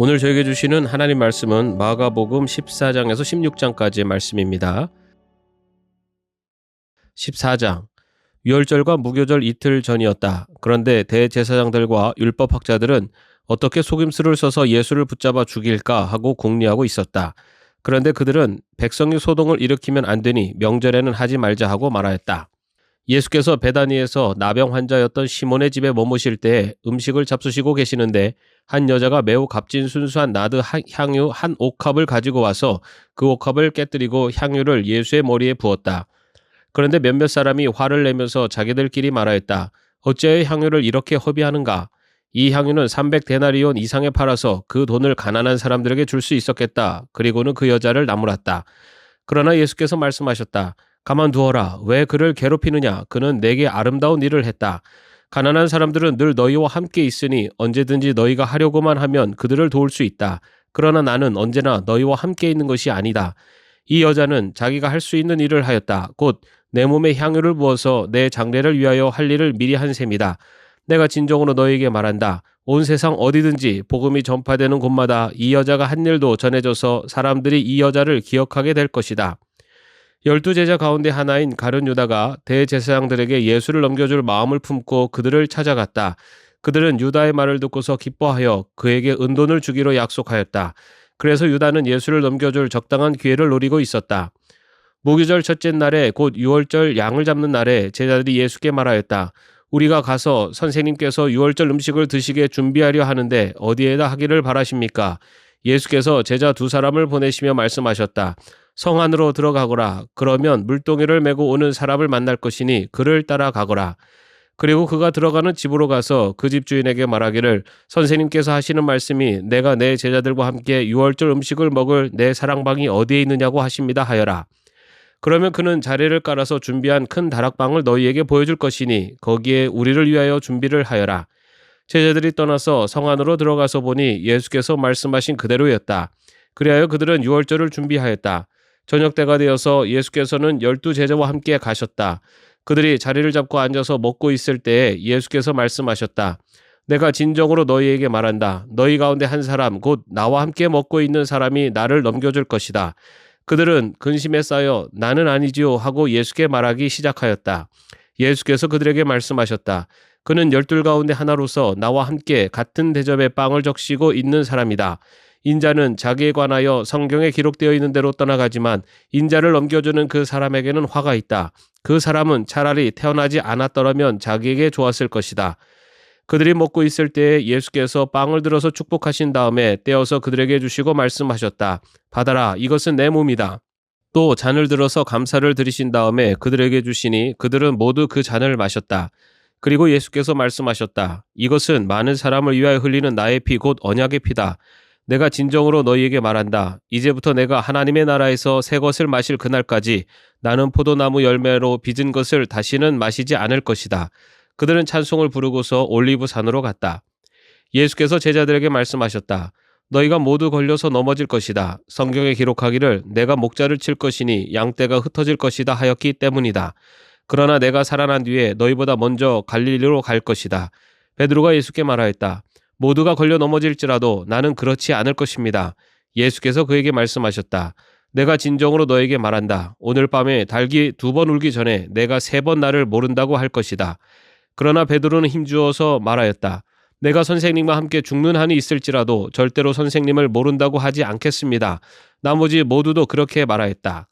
오늘 저에게 주시는 하나님 말씀은 마가복음 14장에서 16장까지의 말씀입니다. 14장 유월절과 무교절 이틀 전이었다. 그런데 대제사장들과 율법학자들은 어떻게 속임수를 써서 예수를 붙잡아 죽일까 하고 궁리하고 있었다. 그런데 그들은 백성이 소동을 일으키면 안 되니 명절에는 하지 말자 하고 말하였다. 예수께서 베다니에서 나병 환자였던 시몬의 집에 머무실 때 음식을 잡수시고 계시는데 한 여자가 매우 값진 순수한 나드 향유 한 옥합을 가지고 와서 그 옥합을 깨뜨리고 향유를 예수의 머리에 부었다. 그런데 몇몇 사람이 화를 내면서 자기들끼리 말하였다. 어찌하여 향유를 이렇게 허비하는가? 이 향유는 300데나리온 이상에 팔아서 그 돈을 가난한 사람들에게 줄 수 있었겠다. 그리고는 그 여자를 나무랐다. 그러나 예수께서 말씀하셨다. 가만두어라. 왜 그를 괴롭히느냐? 그는 내게 아름다운 일을 했다. 가난한 사람들은 늘 너희와 함께 있으니 언제든지 너희가 하려고만 하면 그들을 도울 수 있다. 그러나 나는 언제나 너희와 함께 있는 것이 아니다. 이 여자는 자기가 할 수 있는 일을 하였다. 곧 내 몸에 향유를 부어서 내 장례를 위하여 할 일을 미리 한 셈이다. 내가 진정으로 너희에게 말한다. 온 세상 어디든지 복음이 전파되는 곳마다 이 여자가 한 일도 전해져서 사람들이 이 여자를 기억하게 될 것이다. 열두 제자 가운데 하나인 가룟 유다가 대제사장들에게 예수를 넘겨줄 마음을 품고 그들을 찾아갔다. 그들은 유다의 말을 듣고서 기뻐하여 그에게 은돈을 주기로 약속하였다. 그래서 유다는 예수를 넘겨줄 적당한 기회를 노리고 있었다. 무교절 첫째 날에 곧 유월절 양을 잡는 날에 제자들이 예수께 말하였다. 우리가 가서 선생님께서 유월절 음식을 드시게 준비하려 하는데 어디에다 하기를 바라십니까? 예수께서 제자 두 사람을 보내시며 말씀하셨다. 성 안으로 들어가거라. 그러면 물동이를 메고 오는 사람을 만날 것이니 그를 따라가거라. 그리고 그가 들어가는 집으로 가서 그 집 주인에게 말하기를 선생님께서 하시는 말씀이 내가 내 제자들과 함께 유월절 음식을 먹을 내 사랑방이 어디에 있느냐고 하십니다 하여라. 그러면 그는 자리를 깔아서 준비한 큰 다락방을 너희에게 보여줄 것이니 거기에 우리를 위하여 준비를 하여라. 제자들이 떠나서 성 안으로 들어가서 보니 예수께서 말씀하신 그대로였다. 그리하여 그들은 유월절을 준비하였다. 저녁 때가 되어서 예수께서는 열두 제자와 함께 가셨다. 그들이 자리를 잡고 앉아서 먹고 있을 때에 예수께서 말씀하셨다. 내가 진정으로 너희에게 말한다. 너희 가운데 한 사람, 곧 나와 함께 먹고 있는 사람이 나를 넘겨줄 것이다. 그들은 근심에 쌓여 나는 아니지요 하고 예수께 말하기 시작하였다. 예수께서 그들에게 말씀하셨다. 그는 열둘 가운데 하나로서 나와 함께 같은 대접에 빵을 적시고 있는 사람이다. 인자는 자기에 관하여 성경에 기록되어 있는 대로 떠나가지만 인자를 넘겨주는 그 사람에게는 화가 있다. 그 사람은 차라리 태어나지 않았더라면 자기에게 좋았을 것이다. 그들이 먹고 있을 때에 예수께서 빵을 들어서 축복하신 다음에 떼어서 그들에게 주시고 말씀하셨다. 받아라, 이것은 내 몸이다. 또 잔을 들어서 감사를 드리신 다음에 그들에게 주시니 그들은 모두 그 잔을 마셨다. 그리고 예수께서 말씀하셨다. 이것은 많은 사람을 위하여 흘리는 나의 피 곧 언약의 피다. 내가 진정으로 너희에게 말한다. 이제부터 내가 하나님의 나라에서 새 것을 마실 그날까지 나는 포도나무 열매로 빚은 것을 다시는 마시지 않을 것이다. 그들은 찬송을 부르고서 올리브 산으로 갔다. 예수께서 제자들에게 말씀하셨다. 너희가 모두 걸려서 넘어질 것이다. 성경에 기록하기를 내가 목자를 칠 것이니 양떼가 흩어질 것이다 하였기 때문이다. 그러나 내가 살아난 뒤에 너희보다 먼저 갈릴리로 갈 것이다. 베드로가 예수께 말하였다. 모두가 걸려 넘어질지라도 나는 그렇지 않을 것입니다. 예수께서 그에게 말씀하셨다. 내가 진정으로 너에게 말한다. 오늘 밤에 닭이 두번 울기 전에 내가 세 번 나를 모른다고 할 것이다. 그러나 베드로는 힘주어서 말하였다. 내가 선생님과 함께 죽는 한이 있을지라도 절대로 선생님을 모른다고 하지 않겠습니다. 나머지 모두도 그렇게 말하였다.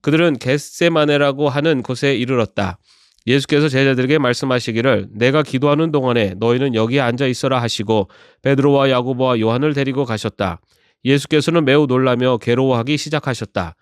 그들은 겟세마네라고 하는 곳에 이르렀다. 예수께서 제자들에게 말씀하시기를 내가 기도하는 동안에 너희는 여기에 앉아 있어라 하시고 베드로와 야고보와 요한을 데리고 가셨다. 예수께서는 매우 놀라며 괴로워하기 시작하셨다.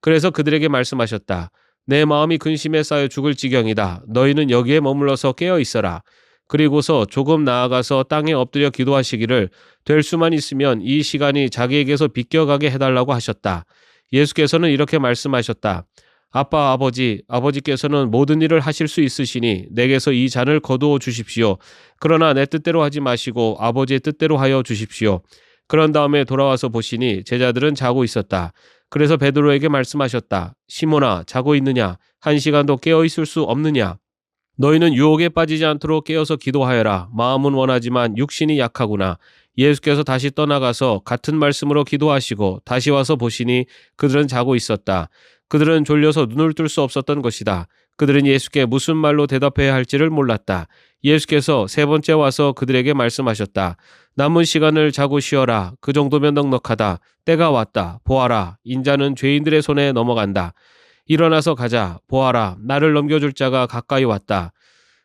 그래서 그들에게 말씀하셨다. 내 마음이 근심에 쌓여 죽을 지경이다. 너희는 여기에 머물러서 깨어 있어라. 그리고서 조금 나아가서 땅에 엎드려 기도하시기를 될 수만 있으면 이 시간이 자기에게서 비껴가게 해달라고 하셨다. 예수께서는 이렇게 말씀하셨다. 아빠 아버지 아버지께서는 모든 일을 하실 수 있으시니 내게서 이 잔을 거두어 주십시오. 그러나 내 뜻대로 하지 마시고 아버지의 뜻대로 하여 주십시오. 그런 다음에 돌아와서 보시니 제자들은 자고 있었다. 그래서 베드로에게 말씀하셨다. 시몬아, 자고 있느냐? 한 시간도 깨어 있을 수 없느냐? 너희는 유혹에 빠지지 않도록 깨어서 기도하여라. 마음은 원하지만 육신이 약하구나. 예수께서 다시 떠나가서 같은 말씀으로 기도하시고 다시 와서 보시니 그들은 자고 있었다. 그들은 졸려서 눈을 뜰 수 없었던 것이다. 그들은 예수께 무슨 말로 대답해야 할지를 몰랐다. 예수께서 세 번째 와서 그들에게 말씀하셨다. 남은 시간을 자고 쉬어라. 그 정도면 넉넉하다. 때가 왔다. 보아라. 인자는 죄인들의 손에 넘어간다. 일어나서 가자. 보아라. 나를 넘겨줄 자가 가까이 왔다.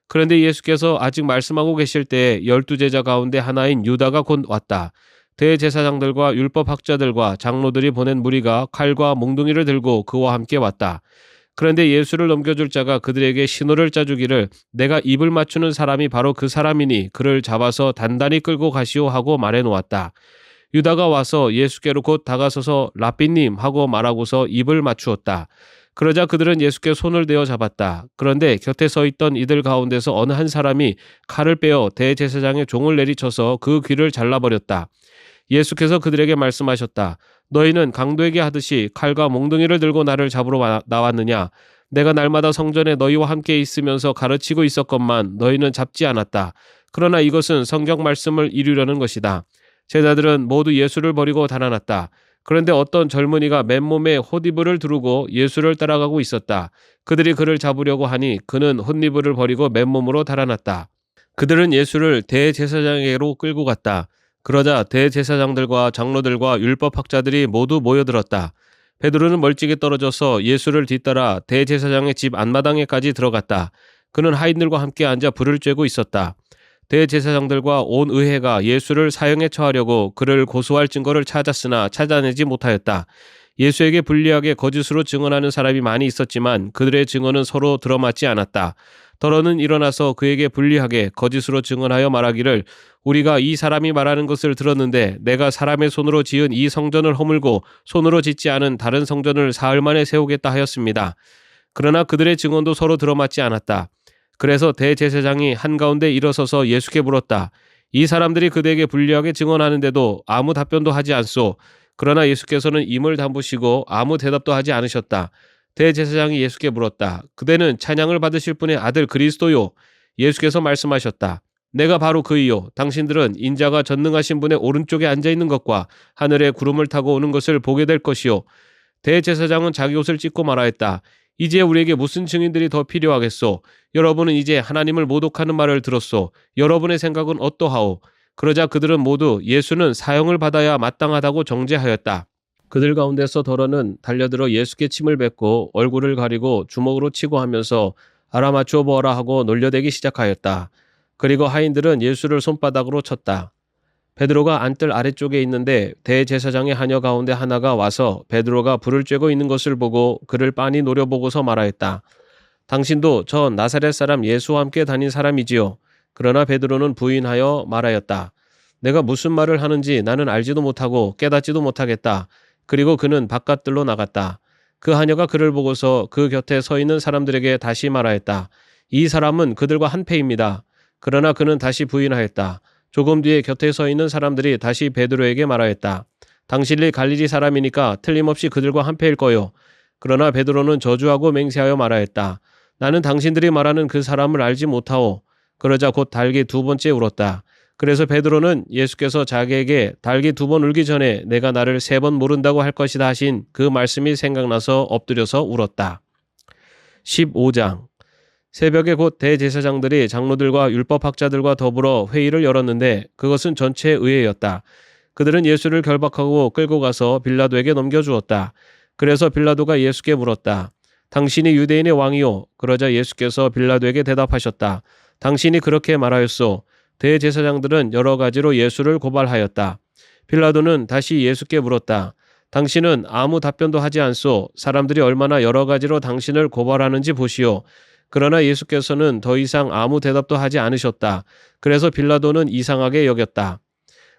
그런데 예수께서 아직 말씀하고 계실 때 열두 제자 가운데 하나인 유다가 곧 왔다. 대제사장들과 율법학자들과 장로들이 보낸 무리가 칼과 몽둥이를 들고 그와 함께 왔다. 그런데 예수를 넘겨줄 자가 그들에게 신호를 짜주기를 내가 입을 맞추는 사람이 바로 그 사람이니 그를 잡아서 단단히 끌고 가시오 하고 말해 놓았다. 유다가 와서 예수께로 곧 다가서서 라삐님 하고 말하고서 입을 맞추었다. 그러자 그들은 예수께 손을 대어 잡았다. 그런데 곁에 서 있던 이들 가운데서 어느 한 사람이 칼을 빼어 대제사장의 종을 내리쳐서 그 귀를 잘라버렸다. 예수께서 그들에게 말씀하셨다. 너희는 강도에게 하듯이 칼과 몽둥이를 들고 나를 잡으러 나왔느냐? 내가 날마다 성전에 너희와 함께 있으면서 가르치고 있었건만 너희는 잡지 않았다. 그러나 이것은 성경 말씀을 이루려는 것이다. 제자들은 모두 예수를 버리고 달아났다. 그런데 어떤 젊은이가 맨몸에 호디브를 두르고 예수를 따라가고 있었다. 그들이 그를 잡으려고 하니 그는 헛니브를 버리고 맨몸으로 달아났다. 그들은 예수를 대제사장에게로 끌고 갔다. 그러자 대제사장들과 장로들과 율법학자들이 모두 모여들었다. 베드로는 멀찍이 떨어져서 예수를 뒤따라 대제사장의 집 안마당에까지 들어갔다. 그는 하인들과 함께 앉아 불을 쬐고 있었다. 대제사장들과 온 의회가 예수를 사형에 처하려고 그를 고소할 증거를 찾았으나 찾아내지 못하였다. 예수에게 불리하게 거짓으로 증언하는 사람이 많이 있었지만 그들의 증언은 서로 들어맞지 않았다. 더러는 일어나서 그에게 불리하게 거짓으로 증언하여 말하기를 우리가 이 사람이 말하는 것을 들었는데 내가 사람의 손으로 지은 이 성전을 허물고 손으로 짓지 않은 다른 성전을 사흘 만에 세우겠다 하였습니다. 그러나 그들의 증언도 서로 들어맞지 않았다. 그래서 대제사장이 한가운데 일어서서 예수께 물었다. 이 사람들이 그대에게 불리하게 증언하는데도 아무 답변도 하지 않소. 그러나 예수께서는 임을 담으시고 아무 대답도 하지 않으셨다. 대제사장이 예수께 물었다. 그대는 찬양을 받으실 분의 아들 그리스도요. 예수께서 말씀하셨다. 내가 바로 그이요. 당신들은 인자가 전능하신 분의 오른쪽에 앉아 있는 것과 하늘의 구름을 타고 오는 것을 보게 될 것이요. 대제사장은 자기 옷을 찢고 말하였다. 이제 우리에게 무슨 증인들이 더 필요하겠소? 여러분은 이제 하나님을 모독하는 말을 들었소. 여러분의 생각은 어떠하오? 그러자 그들은 모두 예수는 사형을 받아야 마땅하다고 정죄하였다. 그들 가운데서 더러는 달려들어 예수께 침을 뱉고 얼굴을 가리고 주먹으로 치고 하면서 알아맞추어 보아라 하고 놀려대기 시작하였다. 그리고 하인들은 예수를 손바닥으로 쳤다. 베드로가 안뜰 아래쪽에 있는데 대제사장의 하녀 가운데 하나가 와서 베드로가 불을 쬐고 있는 것을 보고 그를 빤히 노려보고서 말하였다. 당신도 저 나사렛 사람 예수와 함께 다닌 사람이지요. 그러나 베드로는 부인하여 말하였다. 내가 무슨 말을 하는지 나는 알지도 못하고 깨닫지도 못하겠다. 그리고 그는 바깥들로 나갔다. 그 하녀가 그를 보고서 그 곁에 서 있는 사람들에게 다시 말하였다. 이 사람은 그들과 한패입니다. 그러나 그는 다시 부인하였다. 조금 뒤에 곁에 서 있는 사람들이 다시 베드로에게 말하였다. 당신이 갈릴리 사람이니까 틀림없이 그들과 한패일 거요. 그러나 베드로는 저주하고 맹세하여 말하였다. 나는 당신들이 말하는 그 사람을 알지 못하오. 그러자 곧 달기 두 번째 울었다. 그래서 베드로는 예수께서 자기에게 달기 두 번 울기 전에 내가 나를 세 번 모른다고 할 것이다 하신 그 말씀이 생각나서 엎드려서 울었다. 15장 새벽에 곧 대제사장들이 장로들과 율법학자들과 더불어 회의를 열었는데 그것은 전체 의회였다. 그들은 예수를 결박하고 끌고 가서 빌라도에게 넘겨주었다. 그래서 빌라도가 예수께 물었다. 당신이 유대인의 왕이요. 그러자 예수께서 빌라도에게 대답하셨다. 당신이 그렇게 말하였소. 대제사장들은 여러 가지로 예수를 고발하였다. 빌라도는 다시 예수께 물었다. 당신은 아무 답변도 하지 않소. 사람들이 얼마나 여러 가지로 당신을 고발하는지 보시오. 그러나 예수께서는 더 이상 아무 대답도 하지 않으셨다. 그래서 빌라도는 이상하게 여겼다.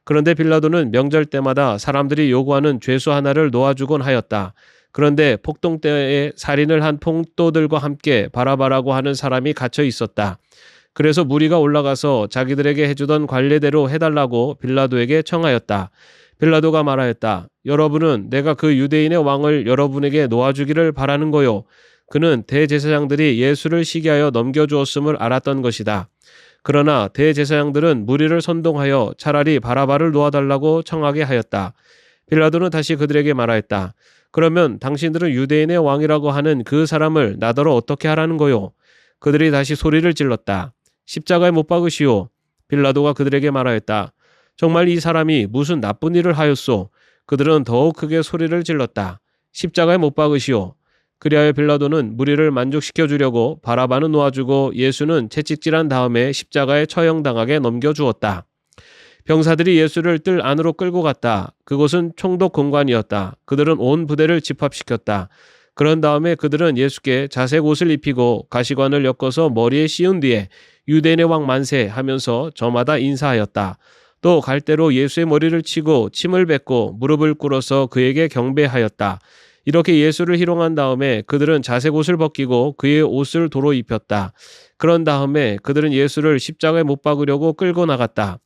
그런데 빌라도는 명절 때마다 사람들이 요구하는 죄수 하나를 놓아주곤 하였다. 그런데 폭동 때에 살인을 한 폭도들과 함께 바라바라고 하는 사람이 갇혀 있었다. 그래서 무리가 올라가서 자기들에게 해주던 관례대로 해달라고 빌라도에게 청하였다. 빌라도가 말하였다. 여러분은 내가 그 유대인의 왕을 여러분에게 놓아주기를 바라는 거요. 그는 대제사장들이 예수를 시기하여 넘겨주었음을 알았던 것이다. 그러나 대제사장들은 무리를 선동하여 차라리 바라바를 놓아달라고 청하게 하였다. 빌라도는 다시 그들에게 말하였다. 그러면 당신들은 유대인의 왕이라고 하는 그 사람을 나더러 어떻게 하라는 거요? 그들이 다시 소리를 질렀다. 십자가에 못 박으시오. 빌라도가 그들에게 말하였다. 정말 이 사람이 무슨 나쁜 일을 하였소? 그들은 더욱 크게 소리를 질렀다. 십자가에 못 박으시오. 그리하여 빌라도는 무리를 만족시켜 주려고 바라바는 놓아주고 예수는 채찍질한 다음에 십자가에 처형당하게 넘겨주었다. 병사들이 예수를 뜰 안으로 끌고 갔다. 그곳은 총독 공관이었다. 그들은 온 부대를 집합시켰다. 그런 다음에 그들은 예수께 자색 옷을 입히고 가시관을 엮어서 머리에 씌운 뒤에 유대인의 왕 만세 하면서 저마다 인사하였다. 또 갈대로 예수의 머리를 치고 침을 뱉고 무릎을 꿇어서 그에게 경배하였다. 이렇게 예수를 희롱한 다음에 그들은 자색 옷을 벗기고 그의 옷을 도로 입혔다. 그런 다음에 그들은 예수를 십자가에 못 박으려고 끌고 나갔다.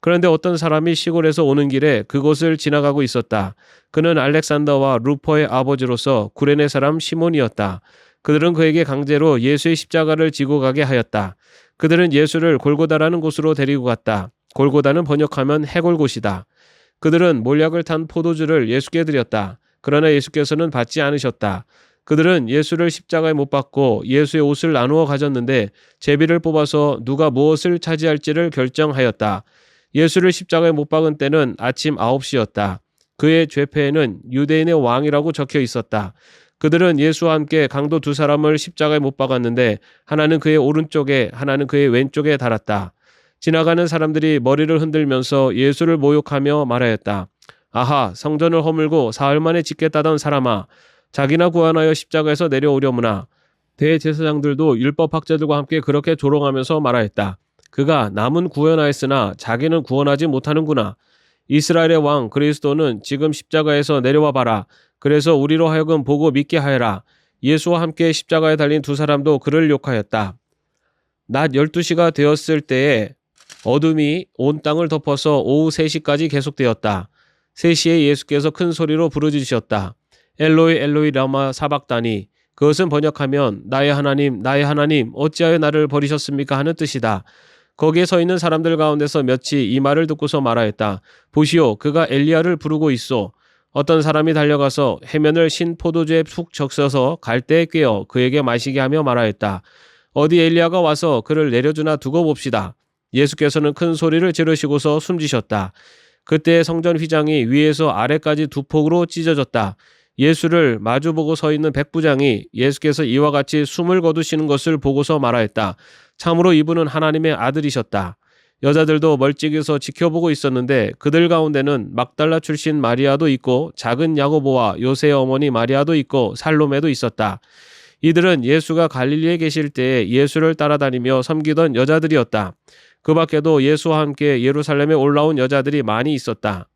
그런데 어떤 사람이 시골에서 오는 길에 그곳을 지나가고 있었다. 그는 알렉산더와 루퍼의 아버지로서 구레네 사람 시몬이었다. 그들은 그에게 강제로 예수의 십자가를 지고 가게 하였다. 그들은 예수를 골고다라는 곳으로 데리고 갔다. 골고다는 번역하면 해골곳이다. 그들은 몰약을 탄 포도주를 예수께 드렸다. 그러나 예수께서는 받지 않으셨다. 그들은 예수를 십자가에 못 박고 예수의 옷을 나누어 가졌는데 제비를 뽑아서 누가 무엇을 차지할지를 결정하였다. 예수를 십자가에 못 박은 때는 아침 9시였다. 그의 죄패에는 유대인의 왕이라고 적혀 있었다. 그들은 예수와 함께 강도 두 사람을 십자가에 못 박았는데 하나는 그의 오른쪽에 하나는 그의 왼쪽에 달았다. 지나가는 사람들이 머리를 흔들면서 예수를 모욕하며 말하였다. 아하 성전을 허물고 사흘 만에 짓겠다던 사람아 자기나 구원하여 십자가에서 내려오려무나 대제사장들도 율법학자들과 함께 그렇게 조롱하면서 말하였다. 그가 남은 구원하였으나 자기는 구원하지 못하는구나. 이스라엘의 왕 그리스도는 지금 십자가에서 내려와 봐라. 그래서 우리로 하여금 보고 믿게 하여라. 예수와 함께 십자가에 달린 두 사람도 그를 욕하였다. 낮 12시가 되었을 때에 어둠이 온 땅을 덮어서 오후 3시까지 계속되었다. 3시에 예수께서 큰 소리로 부르짖으셨다. 엘로이 엘로이 라마 사박다니 그것은 번역하면 나의 하나님 나의 하나님 어찌하여 나를 버리셨습니까 하는 뜻이다. 거기에 서 있는 사람들 가운데서 몇이 이 말을 듣고서 말하였다. 보시오 그가 엘리야를 부르고 있어. 어떤 사람이 달려가서 해면을 신 포도주에 푹 적셔서 갈대에 꿰어 그에게 마시게 하며 말하였다. 어디 엘리야가 와서 그를 내려주나 두고 봅시다. 예수께서는 큰 소리를 지르시고서 숨지셨다. 그때 성전 휘장이 위에서 아래까지 두 폭으로 찢어졌다. 예수를 마주보고 서 있는 백부장이 예수께서 이와 같이 숨을 거두시는 것을 보고서 말하였다. 참으로 이분은 하나님의 아들이셨다. 여자들도 멀찍이서 지켜보고 있었는데 그들 가운데는 막달라 출신 마리아도 있고 작은 야고보와 요새의 어머니 마리아도 있고 살로메도 있었다. 이들은 예수가 갈릴리에 계실 때에 예수를 따라다니며 섬기던 여자들이었다. 그 밖에도 예수와 함께 예루살렘에 올라온 여자들이 많이 있었다.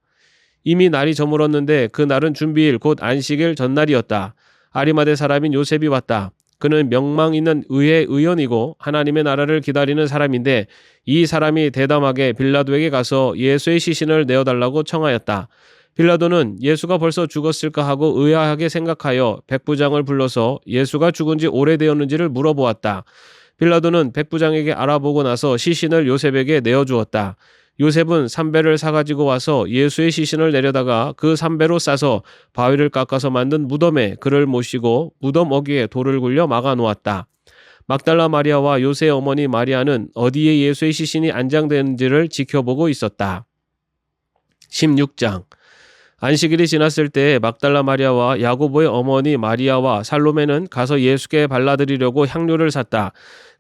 이미 날이 저물었는데 그 날은 준비일 곧 안식일 전날이었다. 아리마대 사람인 요셉이 왔다. 그는 명망 있는 의회 의원이고 하나님의 나라를 기다리는 사람인데 이 사람이 대담하게 빌라도에게 가서 예수의 시신을 내어달라고 청하였다. 빌라도는 예수가 벌써 죽었을까 하고 의아하게 생각하여 백부장을 불러서 예수가 죽은 지 오래되었는지를 물어보았다. 빌라도는 백부장에게 알아보고 나서 시신을 요셉에게 내어주었다. 요셉은 삼배를 사가지고 와서 예수의 시신을 내려다가 그 삼배로 싸서 바위를 깎아서 만든 무덤에 그를 모시고 무덤 어귀에 돌을 굴려 막아 놓았다. 막달라 마리아와 요새 어머니 마리아는 어디에 예수의 시신이 안장되는지를 지켜보고 있었다. 16장 안식일이 지났을 때 막달라 마리아와 야고보의 어머니 마리아와 살로메는 가서 예수께 발라드리려고 향료를 샀다.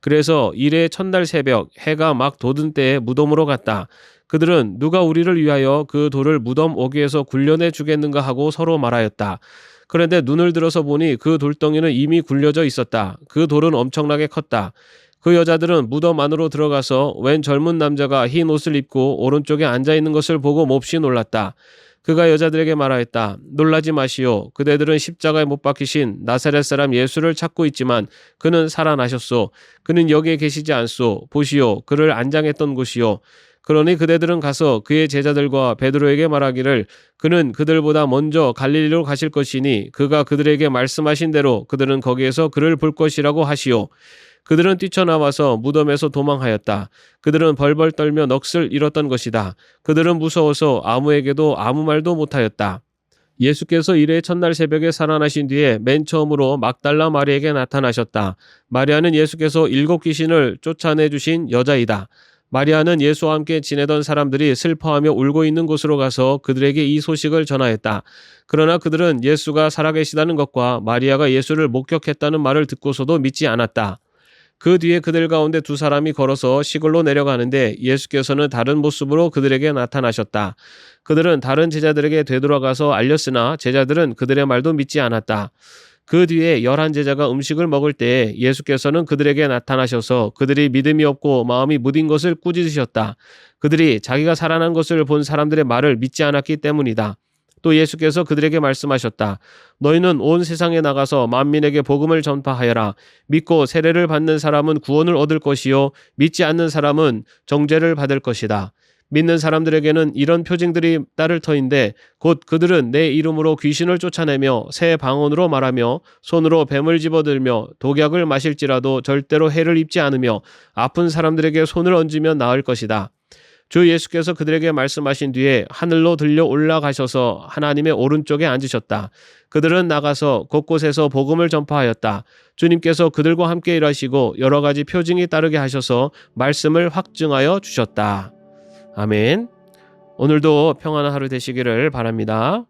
그래서 이래 첫날 새벽 해가 막 돋은 때에 무덤으로 갔다. 그들은 누가 우리를 위하여 그 돌을 무덤 오기에서 굴려내 주겠는가 하고 서로 말하였다. 그런데 눈을 들어서 보니 그 돌덩이는 이미 굴려져 있었다. 그 돌은 엄청나게 컸다. 그 여자들은 무덤 안으로 들어가서 웬 젊은 남자가 흰 옷을 입고 오른쪽에 앉아 있는 것을 보고 몹시 놀랐다. 그가 여자들에게 말하였다. 놀라지 마시오. 그대들은 십자가에 못 박히신 나사렛 사람 예수를 찾고 있지만 그는 살아나셨소. 그는 여기에 계시지 않소. 보시오. 그를 안장했던 곳이요. 그러니 그대들은 가서 그의 제자들과 베드로에게 말하기를 그는 그들보다 먼저 갈릴리로 가실 것이니 그가 그들에게 말씀하신 대로 그들은 거기에서 그를 볼 것이라고 하시오. 그들은 뛰쳐나와서 무덤에서 도망하였다. 그들은 벌벌 떨며 넋을 잃었던 것이다. 그들은 무서워서 아무에게도 아무 말도 못하였다. 예수께서 일회 첫날 새벽에 살아나신 뒤에 맨 처음으로 막달라 마리에게 나타나셨다. 마리아는 예수께서 일곱 귀신을 쫓아내 주신 여자이다. 마리아는 예수와 함께 지내던 사람들이 슬퍼하며 울고 있는 곳으로 가서 그들에게 이 소식을 전하였다. 그러나 그들은 예수가 살아계시다는 것과 마리아가 예수를 목격했다는 말을 듣고서도 믿지 않았다. 그 뒤에 그들 가운데 두 사람이 걸어서 시골로 내려가는데 예수께서는 다른 모습으로 그들에게 나타나셨다. 그들은 다른 제자들에게 되돌아가서 알렸으나 제자들은 그들의 말도 믿지 않았다. 그 뒤에 열한 제자가 음식을 먹을 때 예수께서는 그들에게 나타나셔서 그들이 믿음이 없고 마음이 무딘 것을 꾸짖으셨다. 그들이 자기가 살아난 것을 본 사람들의 말을 믿지 않았기 때문이다. 또 예수께서 그들에게 말씀하셨다. 너희는 온 세상에 나가서 만민에게 복음을 전파하여라. 믿고 세례를 받는 사람은 구원을 얻을 것이요 믿지 않는 사람은 정죄를 받을 것이다. 믿는 사람들에게는 이런 표징들이 따를 터인데 곧 그들은 내 이름으로 귀신을 쫓아내며 새 방언으로 말하며 손으로 뱀을 집어들며 독약을 마실지라도 절대로 해를 입지 않으며 아픈 사람들에게 손을 얹으면 나을 것이다. 주 예수께서 그들에게 말씀하신 뒤에 하늘로 들려 올라가셔서 하나님의 오른쪽에 앉으셨다. 그들은 나가서 곳곳에서 복음을 전파하였다. 주님께서 그들과 함께 일하시고 여러 가지 표징이 따르게 하셔서 말씀을 확증하여 주셨다. 아멘. 오늘도 평안한 하루 되시기를 바랍니다.